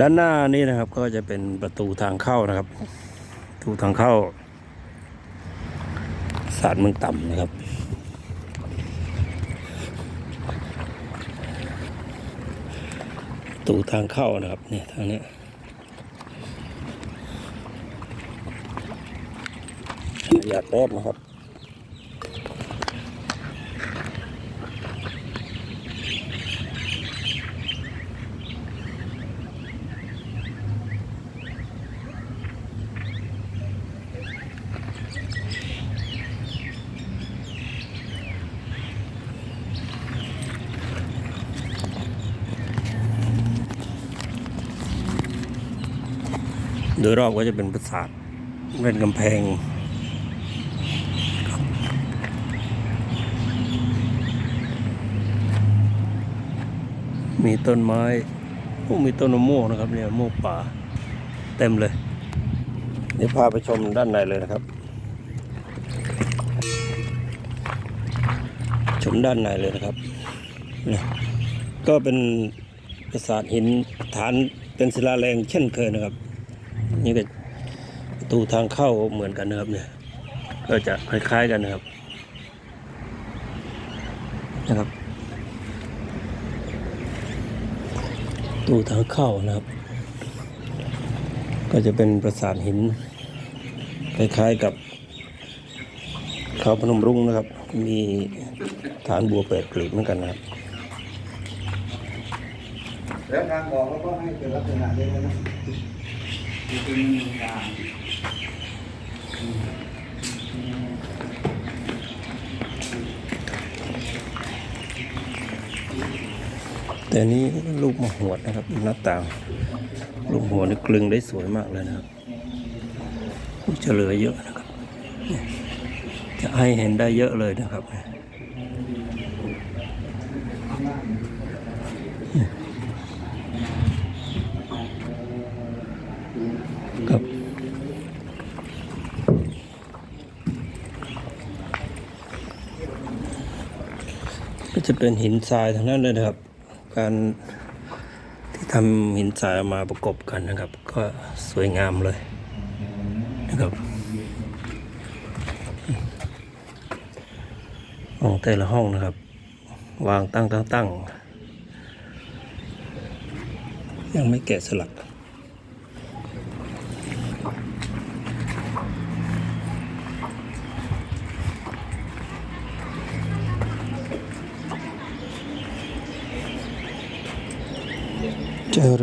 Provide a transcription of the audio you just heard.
ด้านหน้านี่นะครับก็จะเป็นประตูทางเข้านะครับประตูทางเข้าศาลเมืองต่ำนะครับประตูทางเข้านะครับเนี่ยทางนี้อย่าแป๊บนะครับ โดยรอบก็จะเป็นปราสาทเป็นกำแพงมีต้นไม้โอ้มีต้นมะม่วงนะครับเนี่ยมะม่วงป่า เต็มเลย เดี๋ยวพาไปชมด้านในเลยนะครับ ชมด้านในเลยนะครับเนี่ยก็เป็นปราสาทหินฐานเป็นศิลาแรงเช่นเคยนะครับ นี่ก็ประตูทางเข้าเหมือนกันนะครับเนี่ย ก็จะคล้ายๆกันนะครับนะครับประตูทางเข้านะครับ ก็จะเป็นปราสาทหิน คล้ายๆกับเขาพนมรุ้งนะครับ มีฐานบัวแปดกลีบเหมือนกันนะครับแล้วทางออกเราก็ให้เป็นลักษณะนี้นะ เป็นเมืองกลางแต่นี้ลูกมะหวดนะครับหน้าต่าง ลูกมะหวนี่กลึงได้สวยมากเลยนะครับจะเหลือเยอะนะครับ จะให้เห็นได้เยอะเลยนะครับครับ ก็จะเป็นหินทรายทั้งนั้นเลยนะครับ การที่ทำหินทรายมาประกบกันนะครับ ก็สวยงามเลยนะครับห้องแต่ละห้องนะครับ วางตั้งตั้งตั้งยังไม่แกะสลัก और